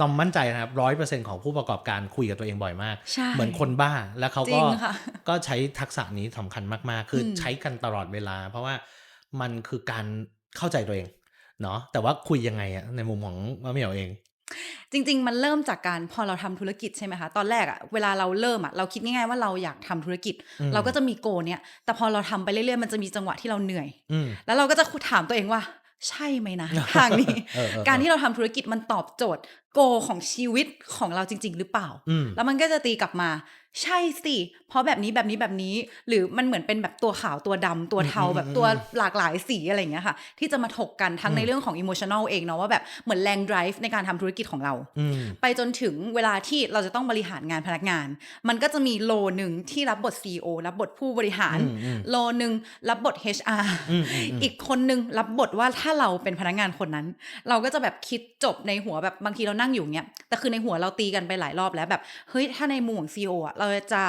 ตอมมั่นใจนะครับร้อยเปอร์เซ็นของผู้ประกอบการคุยกับตัวเองบ่อยมากใช่เหมือนคนบ้าแล้วเขาจริก็งค่ะก็ใช้ทักษะนี้สำคัญมากๆ คืออมใช้กันตลอดเวลา เพราะว่ามันคือการเข้าใจตัวเองเนาะแต่ว่าคุยยังไงอะในมุมของมะเหมียวเอง จริง ๆ มันเริ่มจากการพอเราทำธุรกิจใช่ไหมคะ ตอนแรกอะเวลาเราเริ่มอะเราคิดง่ายๆว่าเราอยากทำธุรกิจอืมเราก็จะมีโกเนี่ยแต่พอเราทำไปเรื่อยๆมันจะมีจังหวะที่เราเหนื่อยอืมแล้วเราก็จะถามตัวเองว่า ใช่ไหมนะทางนี้เออเออเออการที่เราทำธุรกิจมันตอบโจทย์โกของชีวิตของเราจริง ๆ หรือเปล่าอืมแล้วมันก็จะตีกลับมา ใช่สิ เพราะแบบนี้แบบนี้แบบนี้ หรือมันเหมือนเป็นแบบตัวขาวตัวดำตัวเทาอืมแบบตัวหลากหลายสีอะไรอย่างเงี้ยค่ะ ที่จะมาถกกันทั้งอืมในเรื่องของอิโมชัน a ลเองเนาะว่าแบบเหมือนแรง drive ในการทำธุรกิจของเราอืมไปจนถึงเวลาที่เราจะต้องบริหารงานพนักงาน มันก็จะมีโลหนึ่งที่รับบท CEO รับบทผู้บริหารอืมอืมโลหนึ่งรับบท HR อืมอืมอืมอีกคนนึงรับบทว่าถ้าเราเป็นพนักงานคนนั้น เราก็จะแบบคิดจบในหัวแบบบางทีเรานั่งอยู่เงี้ยแต่คือในหัวเราตีกันไปหลายรอบแล้วแบบเฮ้ยถ้าในมุมของ CEO อะเราจะ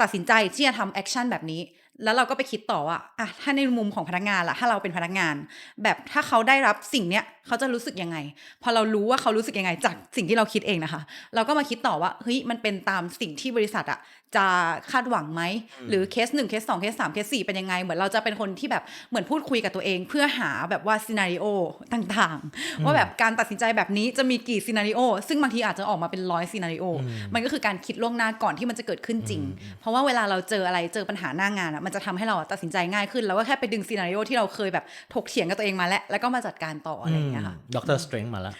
ตัดสินใจที่จะทำแอคชั่นแบบนี้ แล้วเราก็ไปคิดต่อว่าอะถ้าในมุมของพนักงานล่ะ ถ้าเราเป็นพนักงาน แบบถ้าเขาได้รับสิ่งเนี้ยเขาจะรู้สึกยังไง พอเรารู้ว่าเขารู้สึกยังไง จากสิ่งที่เราคิดเองนะคะ เราก็มาคิดต่อว่าเฮ้ยมันเป็นตามสิ่งที่บริษัทอะจะคาดหวังไหม หรือเคสหนึ่งเคสสองเคสสามเคสสี่เป็นยังไง เหมือนเราจะเป็นคนที่แบบเหมือนพูดคุยกับตัวเอง เพื่อหาแบบว่าซีนารีโอต่างๆ ว่าแบบการตัดสินใจแบบนี้จะมีกี่ซีนารีโอซึ่งบางทีอาจจะออกมาเป็นร้อยซีนารีโอมันก็คือการคิดล่วงหน้าก่อนที่มันจะเกิดขึ้นจริง เพราะว่าเวลาเราเจออะไรเจอปัญหาหน้างานอะมันจะทำให้เราอะตัดสินใจง่ายขึ้น แล้วก็แค่ไปดึงซีนารีโอที่เราเคยแบบถกเถียงกับตัวเองมาแล้ว แล้วก็มาจัดการต่ออะไรอย่างเงี้ยค่ะด็อกเตอร์สเตรนมาแล้ว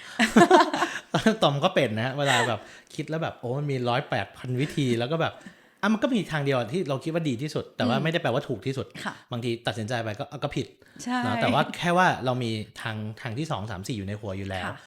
ตอมก็เป็นนะเวลาแบบคิดแล้วแบบโอ้มันมีร้อยแปดพันวิธีแล้วก็แบบอะมันก็มีทางเดียวที่เราคิดว่าดีที่สุด แต่ว่าไม่ได้แปลว่าถูกที่สุดค่ะบางทีตัดสินใจไปก็ก็ผิดใช่เนอะแต่ว่าแค่ว่าเรามีทางทางที่สองสามสี่อยู่ในหัวอยู่แล้วค่ะ